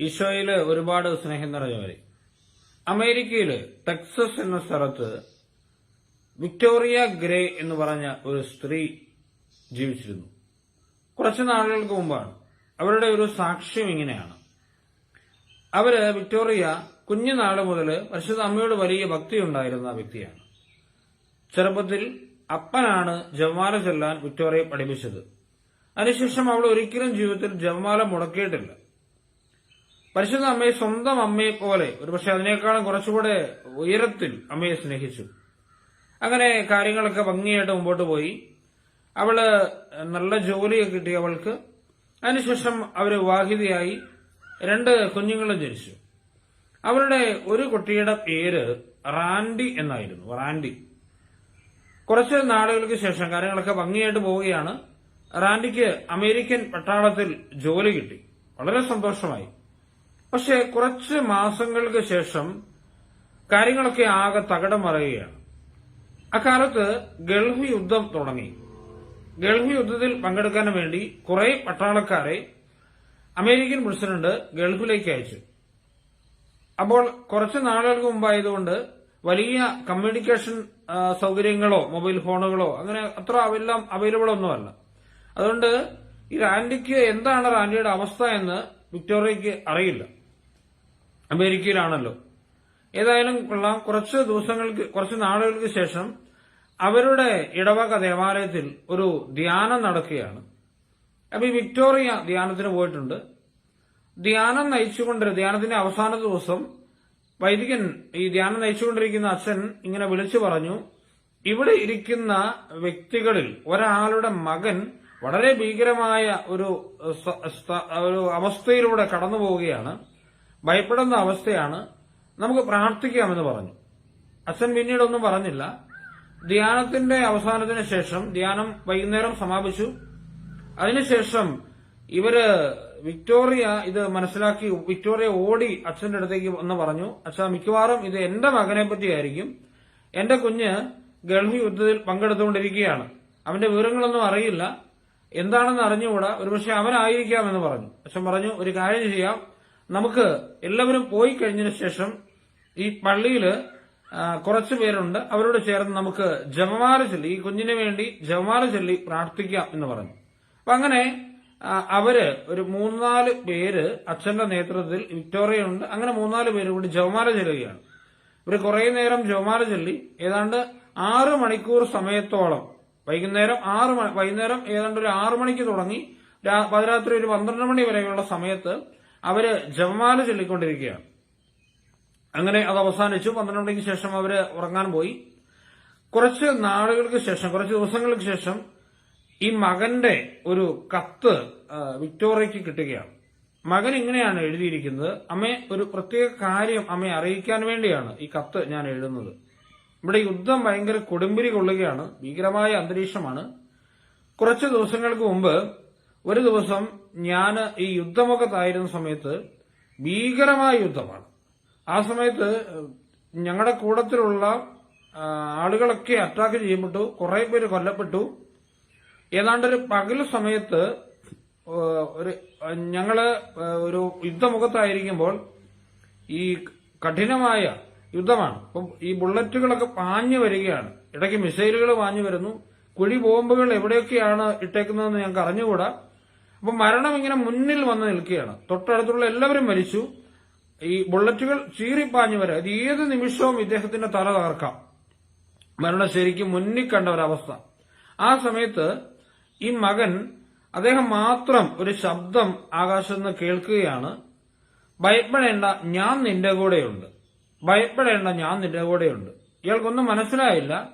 ഈശോയിൽ ഒരുപാട് സ്നേഹം നിറഞ്ഞവരെ അമേരിക്കയിൽ ടെക്സസ് എന്ന സ്ഥലത്ത് വിക്ടോറിയ ഗ്രേ എന്ന് പറഞ്ഞ ഒരു സ്ത്രീ ജീവിച്ചിരുന്നു. കുറച്ച് നാളുകൾക്ക് മുമ്പാണ്. അവരുടെ ഒരു സാക്ഷ്യം ഇങ്ങനെയാണ്. അവർ വിക്ടോറിയ കുഞ്ഞുനാൾ മുതൽ പരിശുദ്ധ അമ്മയോട് വലിയ ഭക്തി ഉണ്ടായിരുന്ന വ്യക്തിയാണ്. ചെറുപ്പത്തിൽ അപ്പനാണ് ജവമാല ചൊല്ലാൻ വിക്ടോറിയ പഠിപ്പിച്ചത്. അതിനുശേഷം അവൾ ഒരിക്കലും ജീവിതത്തിൽ ജവമാല മുടക്കിയിട്ടില്ല. പരിശുദ്ധ അമ്മയെ സ്വന്തം അമ്മയെ പോലെ ഒരുപക്ഷെ അതിനേക്കാളും കുറച്ചുകൂടെ ഉയരത്തിൽ അമ്മയെ സ്നേഹിച്ചു. അങ്ങനെ കാര്യങ്ങളൊക്കെ ഭംഗിയായിട്ട് മുമ്പോട്ട് പോയി. അവൾ നല്ല ജോലിയൊക്കെ കിട്ടി അവൾക്ക്. അതിനുശേഷം അവർ വിവാഹിതയായി രണ്ട് കുഞ്ഞുങ്ങളും ജനിച്ചു. അവരുടെ ഒരു കുട്ടിയുടെ പേര് റാൻഡി എന്നായിരുന്നു റാൻഡി. കുറച്ച് നാളുകൾക്ക് ശേഷം കാര്യങ്ങളൊക്കെ ഭംഗിയായിട്ട് പോവുകയാണ്. റാൻഡിക്ക് അമേരിക്കൻ പട്ടാളത്തിൽ ജോലി കിട്ടി. വളരെ സന്തോഷമായി. പക്ഷെ കുറച്ച് മാസങ്ങൾക്ക് ശേഷം കാര്യങ്ങളൊക്കെ ആകെ തകടം മറിയുകയാണ്. അക്കാലത്ത് ഗൾഫ് യുദ്ധം തുടങ്ങി. ഗൾഫ് യുദ്ധത്തിൽ പങ്കെടുക്കാൻ വേണ്ടി കുറെ പട്ടാളക്കാരെ അമേരിക്കൻ പ്രസിഡന്റ് ഗൾഫിലേക്ക് അയച്ചു. അപ്പോൾ കുറച്ച് നാളുകൾക്ക് മുമ്പായതുകൊണ്ട് വലിയ കമ്മ്യൂണിക്കേഷൻ സൗകര്യങ്ങളോ മൊബൈൽ ഫോണുകളോ അങ്ങനെ അത്ര എല്ലാം അവൈലബിൾ ഒന്നുമല്ല. അതുകൊണ്ട് ഈ റാൻഡിക്ക് എന്താണ് റാൻഡിയുടെ അവസ്ഥ എന്ന് വിക്ടോറിയയ്ക്ക് അറിയില്ല. അമേരിക്കയിലാണല്ലോ. ഏതായാലും കൊള്ളാം കുറച്ച് ദിവസങ്ങൾക്ക് കുറച്ച് നാളുകൾക്ക് ശേഷം അവരുടെ ഇടവക ദേവാലയത്തിൽ ഒരു ധ്യാനം നടക്കുകയാണ്. അപ്പൊ ഈ വിക്ടോറിയ ധ്യാനത്തിന് പോയിട്ടുണ്ട്. ധ്യാനം നയിച്ചുകൊണ്ട് ധ്യാനത്തിന്റെ അവസാന ദിവസം വൈദികൻ ഈ ധ്യാനം നയിച്ചുകൊണ്ടിരിക്കുന്ന അച്ഛൻ ഇങ്ങനെ വിളിച്ചു പറഞ്ഞു ഇവിടെ ഇരിക്കുന്ന വ്യക്തികളിൽ ഒരാളുടെ മകൻ വളരെ ഭീകരമായ ഒരു ഒരു അവസ്ഥയിലൂടെ കടന്നു പോവുകയാണ് ഭയപ്പെടുന്ന അവസ്ഥയാണ് നമുക്ക് പ്രാർത്ഥിക്കാമെന്ന് പറഞ്ഞു. അച്ഛൻ പിന്നീടൊന്നും പറഞ്ഞില്ല. ധ്യാനത്തിന്റെ അവസാനത്തിന് ശേഷം ധ്യാനം വൈകുന്നേരം സമാപിച്ചു. അതിനുശേഷം ഇവർ വിക്ടോറിയ ഇത് മനസ്സിലാക്കി വിക്ടോറിയ ഓടി അച്ഛന്റെ അടുത്തേക്ക് വന്ന് പറഞ്ഞു അച്ഛാ മിക്കവാറും ഇത് എന്റെ മകനെ പറ്റിയായിരിക്കും. എന്റെ കുഞ്ഞ് ഗൾഫ് യുദ്ധത്തിൽ പങ്കെടുത്തുകൊണ്ടിരിക്കുകയാണ്. അവന്റെ വിവരങ്ങളൊന്നും അറിയില്ല. എന്താണെന്ന് അറിഞ്ഞുകൂടാ? ഒരുപക്ഷെ അവനായിരിക്കാമെന്ന് പറഞ്ഞു. അച്ഛൻ പറഞ്ഞു ഒരു കാര്യം ചെയ്യാം. നമുക്ക് എല്ലാവരും പോയി കഴിഞ്ഞതിന് ശേഷം ഈ പള്ളിയിൽ കുറച്ചു പേരുണ്ട്. അവരോട് ചേർന്ന് നമുക്ക് ജപമാല ചൊല്ലി ഈ കുഞ്ഞിന് വേണ്ടി ജപമാല ചൊല്ലി പ്രാർത്ഥിക്കാം എന്ന് പറഞ്ഞു. അപ്പൊ അങ്ങനെ അവർ ഒരു മൂന്നാൽ പേര് അച്ഛന്റെ നേതൃത്വത്തിൽ വിക്ടോറിയ ഉണ്ട് അങ്ങനെ മൂന്നാൽ പേര് കൂടി ജവമാല ചൊല്ലുകയാണ്. ഇവർ കുറെ നേരം ജവമാല ചൊല്ലി. ഏതാണ്ട് ആറ് മണിക്കൂർ സമയത്തോളം വൈകുന്നേരം ആറ് വൈകുന്നേരം ഏതാണ്ട് ഒരു ആറു മണിക്ക് തുടങ്ങി പാതിരാത്രി ഒരു പന്ത്രണ്ട് മണി വരെയുള്ള സമയത്ത് അവർ ജപമാല ചൊല്ലിക്കൊണ്ടിരിക്കുകയാണ്. അങ്ങനെ അത് അവസാനിച്ചു. പന്ത്രണ്ട് മണിക്ക് ശേഷം അവർ ഉറങ്ങാൻ പോയി. കുറച്ച് നാളുകൾക്ക് ശേഷം കുറച്ച് ദിവസങ്ങൾക്ക് ശേഷം ഈ മകന്റെ ഒരു കത്ത് വിക്ടോറിയക്ക് കിട്ടുകയാണ്. മകൻ ഇങ്ങനെയാണ് എഴുതിയിരിക്കുന്നത്. അമ്മയെ ഒരു പ്രത്യേക കാര്യം അമ്മയെ അറിയിക്കാൻ വേണ്ടിയാണ് ഈ കത്ത് ഞാൻ എഴുതുന്നത്. ഇവിടെ യുദ്ധം ഭയങ്കര കൊടുമ്പിരി കൊള്ളുകയാണ്. ഭീകരമായ അന്തരീക്ഷമാണ്. കുറച്ച് ദിവസങ്ങൾക്ക് മുമ്പ് ഒരു ദിവസം ഞാൻ ഈ യുദ്ധമുഖത്തായിരുന്ന സമയത്ത് ഭീകരമായ യുദ്ധമാണ്. ആ സമയത്ത് ഞങ്ങളുടെ കൂടത്തിലുള്ള ആളുകളൊക്കെ അറ്റാക്ക് ചെയ്യപ്പെട്ടു കുറെ പേര് കൊല്ലപ്പെട്ടു. ഏതാണ്ട് ഒരു പകൽ സമയത്ത് ഒരു ഞങ്ങൾ ഒരു യുദ്ധമുഖത്തായിരിക്കുമ്പോൾ ഈ കഠിനമായ യുദ്ധമാണ്. അപ്പം ഈ ബുള്ളറ്റുകളൊക്കെ പാഞ്ഞു വരികയാണ്. ഇടയ്ക്ക് മിസൈലുകൾ പാഞ്ഞു വരുന്നു. കുഴി ബോംബുകൾ എവിടെയൊക്കെയാണ് ഇട്ടേക്കുന്നതെന്ന് ഞങ്ങൾക്ക് അറിഞ്ഞുകൂടാ. അപ്പൊ മരണം ഇങ്ങനെ മുന്നിൽ വന്ന് നിൽക്കുകയാണ്. തൊട്ടടുത്തുള്ള എല്ലാവരും മരിച്ചു. ഈ ബുള്ളറ്റുകൾ ചീറിപ്പാഞ്ഞു വരെ. അത് ഏത് നിമിഷവും ഇദ്ദേഹത്തിന്റെ തല തകർക്കാം. മരണം ശരിക്കും മുന്നിൽ കണ്ട ഒരവസ്ഥ. ആ സമയത്ത് ഈ മകൻ അദ്ദേഹം മാത്രം ഒരു ശബ്ദം ആകാശത്ത് നിന്ന് കേൾക്കുകയാണ്. ഭയപ്പെടേണ്ട ഞാൻ നിന്റെ കൂടെയുണ്ട്. ഭയപ്പെടേണ്ട ഞാൻ നിന്റെ കൂടെയുണ്ട്. ഇയാൾക്കൊന്നും മനസ്സിലായില്ല.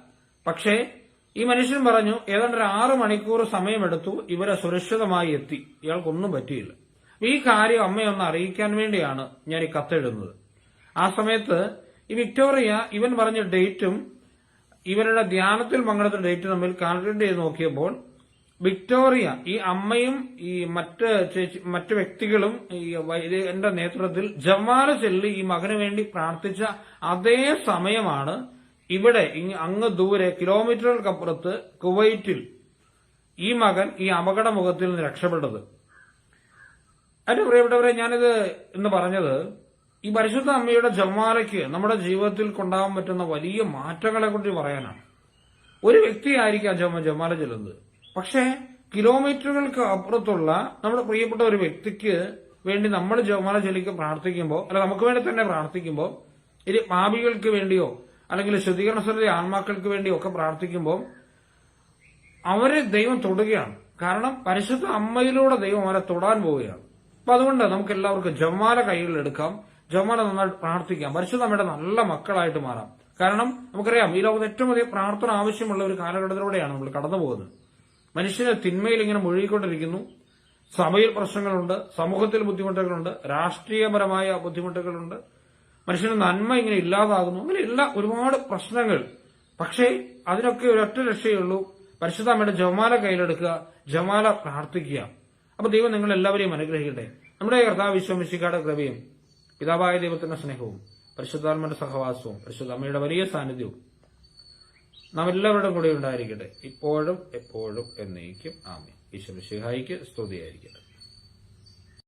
പക്ഷേ ഈ മനുഷ്യൻ പറഞ്ഞു ഏതാണ്ട് ഒരു ആറ് മണിക്കൂർ സമയമെടുത്തു ഇവരെ സുരക്ഷിതമായി എത്തി. ഇയാൾക്കൊന്നും പറ്റിയില്ല. ഈ കാര്യം അമ്മയൊന്ന് അറിയിക്കാൻ വേണ്ടിയാണ് ഞാൻ ഈ കത്തെഴുതുന്നത്. ആ സമയത്ത് ഈ വിക്ടോറിയ ഇവൻ പറഞ്ഞ ഡേറ്റും ഇവരുടെ ധ്യാനത്തിൽ പങ്കെടുത്ത ഡേറ്റ് തമ്മിൽ കാൽക്കുലേറ്റ് ചെയ്ത് നോക്കിയപ്പോൾ വിക്ടോറിയ ഈ അമ്മയും ഈ മറ്റ് മറ്റു വ്യക്തികളും ഈ വൈദികന്റെ നേതൃത്വത്തിൽ ജമാല ചെല്ലി ഈ മകന് വേണ്ടി പ്രാർത്ഥിച്ച അതേ സമയമാണ് ഇവിടെ അങ്ങ് ദൂരെ കിലോമീറ്ററുകൾക്കപ്പുറത്ത് കുവൈറ്റിൽ ഈ മകൻ ഈ അപകടമുഖത്തിൽ നിന്ന് രക്ഷപ്പെട്ടത്. അതിന്റെ പ്രിയപ്പെട്ടവരെ ഞാനിത് ഇന്ന് പറഞ്ഞത് ഈ പരിശുദ്ധ അമ്മയുടെ ജമാലയ്ക്ക് നമ്മുടെ ജീവിതത്തിൽ കൊണ്ടാകാൻ പറ്റുന്ന വലിയ മാറ്റങ്ങളെ കുറിച്ച് പറയാനാണ്. ഒരു വ്യക്തിയായിരിക്കാം ജമ ജമാല ചെല്ലുന്നത്. പക്ഷേ കിലോമീറ്ററുകൾക്ക് അപ്പുറത്തുള്ള നമ്മുടെ പ്രിയപ്പെട്ട ഒരു വ്യക്തിക്ക് വേണ്ടി നമ്മൾ ജമാല ചൊല്ലിക്ക് പ്രാർത്ഥിക്കുമ്പോൾ അല്ല നമുക്ക് വേണ്ടി തന്നെ പ്രാർത്ഥിക്കുമ്പോൾ ഇത് പാപികൾക്ക് വേണ്ടിയോ അല്ലെങ്കിൽ ശുദ്ധീകരണ സ്ഥലത്തെ ആത്മാക്കൾക്ക് വേണ്ടി ഒക്കെ പ്രാർത്ഥിക്കുമ്പോൾ അവരെ ദൈവം തൊടുകയാണ്. കാരണം പരിശുദ്ധ അമ്മയിലൂടെ ദൈവം അവരെ തൊടാൻ പോവുകയാണ്. അപ്പൊ അതുകൊണ്ട് നമുക്ക് എല്ലാവർക്കും ജമാല കൈകളിൽ എടുക്കാം. ജമാല നന്നായിട്ട് പ്രാർത്ഥിക്കാം. പരിശുദ്ധ അമ്മയുടെ നല്ല മക്കളായിട്ട് മാറാം. കാരണം നമുക്കറിയാം ഈ ലോകത്ത് ഏറ്റവും അധികം പ്രാർത്ഥന ആവശ്യമുള്ള ഒരു കാലഘട്ടത്തിലൂടെയാണ് നമ്മൾ കടന്നു പോകുന്നത്. മനുഷ്യന് തിന്മയിൽ ഇങ്ങനെ മുഴുകിക്കൊണ്ടിരിക്കുന്നു. സഭയിൽ പ്രശ്നങ്ങളുണ്ട് സമൂഹത്തിൽ ബുദ്ധിമുട്ടുകളുണ്ട് രാഷ്ട്രീയപരമായ ബുദ്ധിമുട്ടുകളുണ്ട്. മനുഷ്യന് നന്മ ഇങ്ങനെ ഇല്ലാതാകുന്നു. അങ്ങനെ എല്ലാ ഒരുപാട് പ്രശ്നങ്ങൾ. പക്ഷേ അതിനൊക്കെ ഒരൊറ്റ രക്ഷയുള്ളൂ പരിശുദ്ധ അമ്മയുടെ ജമാല കയ്യിലെടുക്കുക ജമാല പ്രാർത്ഥിക്കുക. അപ്പൊ ദൈവം നിങ്ങൾ എല്ലാവരെയും അനുഗ്രഹിക്കട്ടെ. നമ്മുടെ കർത്താവ് വിശ്വമിശിക്കാട് കൃപയും പിതാവായ ദൈവത്തിന്റെ സ്നേഹവും പരിശുദ്ധാത്മന്റെ സഹവാസവും പരിശുദ്ധ അമ്മയുടെ വലിയ സാന്നിധ്യവും നാം എല്ലാവരുടെയും കൂടെ ഉണ്ടായിരിക്കട്ടെ. ഇപ്പോഴും എപ്പോഴും എന്നേക്കും. ആമേ ഈശ്വര സ്തുതിയായിരിക്കട്ടെ.